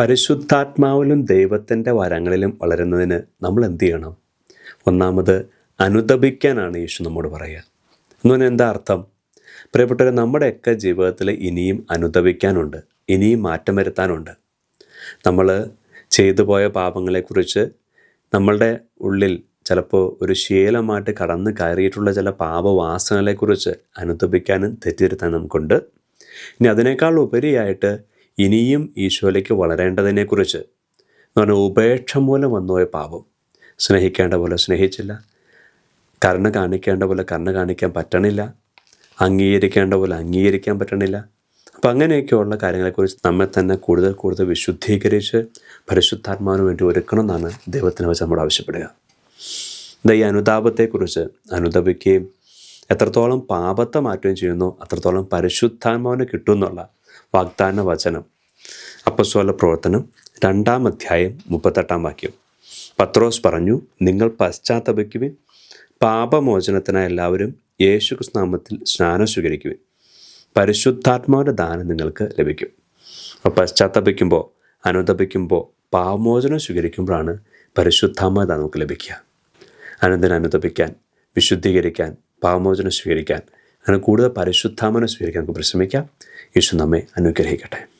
പരിശുദ്ധാത്മാവിലും ദൈവത്തിന്റെ വരങ്ങളിലും വളരുന്നതിന് നമ്മൾ എന്ത് ചെയ്യണം? ഒന്നാമത് അനുദപിക്കാനാണ് യേശു നമ്മോട് പറയുക. എന്ന് പറഞ്ഞാൽ എന്താ അർത്ഥം? പ്രിയപ്പെട്ടവരെ നമ്മുടെയൊക്കെ ജീവിതത്തിൽ ഇനിയും അനുദപിക്കാനുണ്ട് ഇനിയും മാറ്റം വരുത്താനുണ്ട്. നമ്മൾ ചെയ്തു പോയ പാപങ്ങളെക്കുറിച്ച് നമ്മളുടെ ഉള്ളിൽ ചിലപ്പോൾ ഒരു ശീലമായിട്ട് കടന്നു കയറിയിട്ടുള്ള ചില പാപവാസനകളെക്കുറിച്ച് അനുദപിക്കാനും തെറ്റിരുത്താൻ നമുക്കുണ്ട് ഇനി അതിനേക്കാൾ ഉപരിയായിട്ട് ഇനിയും ഈശോയിലേക്ക് വളരേണ്ടതിനെക്കുറിച്ച് എന്ന് പറഞ്ഞാൽ ഉപേക്ഷ മൂലം വന്നുപോയ പാപം. സ്നേഹിക്കേണ്ട പോലെ സ്നേഹിച്ചില്ല. കരുണ കാണിക്കേണ്ട പോലെ കരുണ കാണിക്കാൻ പറ്റണില്ല. അംഗീകരിക്കേണ്ട പോലെ അംഗീകരിക്കാൻ പറ്റണില്ല. അപ്പം അങ്ങനെയൊക്കെയുള്ള കാര്യങ്ങളെക്കുറിച്ച് നമ്മെ തന്നെ കൂടുതൽ കൂടുതൽ വിശുദ്ധീകരിച്ച് പരിശുദ്ധാത്മാവിന് വേണ്ടി ഒരുക്കണം എന്നാണ് ദൈവത്തിനെ വെച്ച് നമ്മൾ ആവശ്യപ്പെടുക. ഈ അനുതാപത്തെക്കുറിച്ച് അനുദപിക്കുകയും എത്രത്തോളം പാപത്തെ മാറ്റുകയും ചെയ്യുന്നു അത്രത്തോളം പരിശുദ്ധാത്മാവിന് കിട്ടുമെന്നുള്ള വാഗ്ദാന വചനം അപ്പസ്വല പ്രവർത്തനം രണ്ടാം അധ്യായം മുപ്പത്തെട്ടാം വാക്യം. പത്രോസ് പറഞ്ഞു നിങ്ങൾ പശ്ചാത്തപിക്കുവിൻ പാപമോചനത്തിനായി എല്ലാവരും യേശു നാമത്തിൽ സ്നാനം സ്വീകരിക്കുവിൻ. പരിശുദ്ധാത്മാവിന്റെ ദാനം നിങ്ങൾക്ക് ലഭിക്കും. അപ്പോൾ പശ്ചാത്തപിക്കുമ്പോൾ അനുദപിക്കുമ്പോൾ പാപമോചനം സ്വീകരിക്കുമ്പോഴാണ് പരിശുദ്ധാത്മാവ് ദാനം നമുക്ക് ലഭിക്കുക. അനന്തരം അനുദപിക്കാൻ വിശുദ്ധീകരിക്കാൻ പാപമോചനം സ്വീകരിക്കാൻ അങ്ങനെ കൂടുതൽ പരിശുദ്ധാമനം സ്വീകരിക്കാൻ നമുക്ക് പരിശ്രമിക്കാം. യേശു നമ്മെ അനുഗ്രഹിക്കട്ടെ.